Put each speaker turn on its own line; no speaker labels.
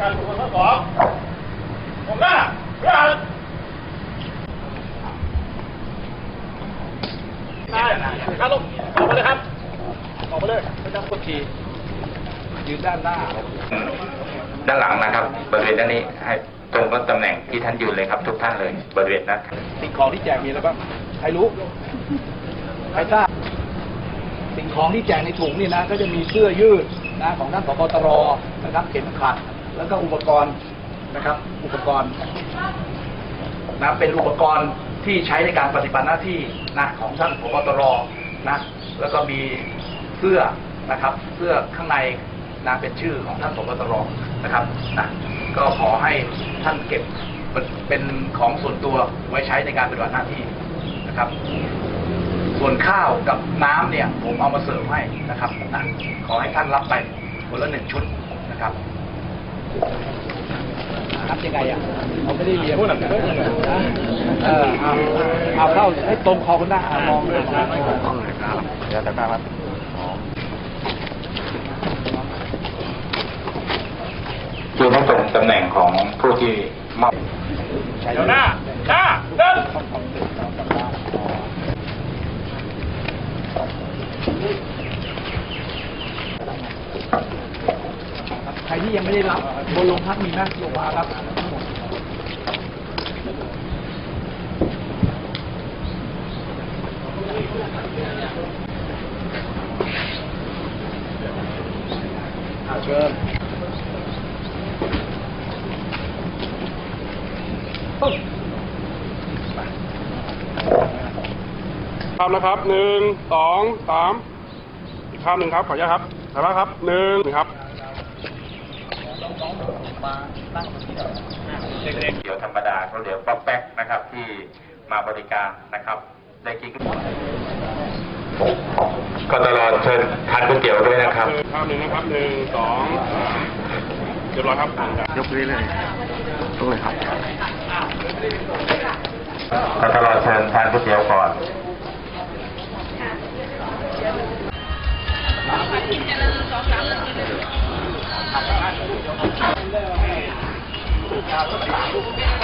การตรวจข้อสองผมหน้าเพื่อได้ครับลงออกมาเลยครับ ออกมาเลยไม่ต้องกดทียืนด้านหน้า
ด้านหลังนะครับ บริเวณด้านนี้ให้ตรงกับตำแหน่งที่ท่านยืนเลยครับ ทุกท่านเลยบริเวณนั้น
สิ่งของที่แจกมีอะไรบ้างใครรู้ใครทราบสิ่งของที่แจกในถุงนี่นะ ก็จะมีเสื้อยืดนะของท่านผบตรนะครับเข็มขัด แล้วก็อุปกรณ์นะครับ อุปกรณ์นะเป็นอุปกรณ์ที่ใช้ในการปฏิบัติหน้าที่นะของท่านผบตรนะแล้วก็มีเสื้อนะครับเสื้อข้างในนะเป็นชื่อของท่านผบตรนะครับนะก็ขอให้ท่านเก็บเป็นเป็นของส่วนตัวไว้ใช้ในการปฏิบัติหน้าที่นะครับ ส่วนข้าวกับน้ำเนี่ย ผมเอามาเสิร์ฟให้นะครับนะขอให้ท่านรับไปคนละหนึ่งชุดนะครับ รับยังไงอะเขาไม่ได้เรียนพูดหนักเออเอาเอาเข้าให้ตรงคอคุณหน้าอะมองเลยนะ
เดี๋ยวนะครับคือให้ตรงตำแหน่งของผู้ที่มอบ
เดี๋ยวหน้าหน้าเดิน ใครที่ยังไม่ได้รับบนโรงพักมีไหมโรงพยาครับอาเชิญ
ครับนะครับหนึ่งสองสามอีกภาพหนึ่งครับ ขออนุญาตครับถ่ายภาครับหนึ่งครับ
เดี๋ยวธรรมดาเขาเดี๋ยวป๊อกแป๊กนะครับที่มาบริการนะครับได้กินก็ตลอดเชิญทานก๋วยเตี๋ยวด้วยนะครับ
ภาพหนึ่งนะครับหนึ่งสองสามเรียบร้อยครับยกเรื่อยๆต้องเลยครับ
ก็ตลอดเชิญทานก๋วยเตี๋ยวก่อน
ครั บ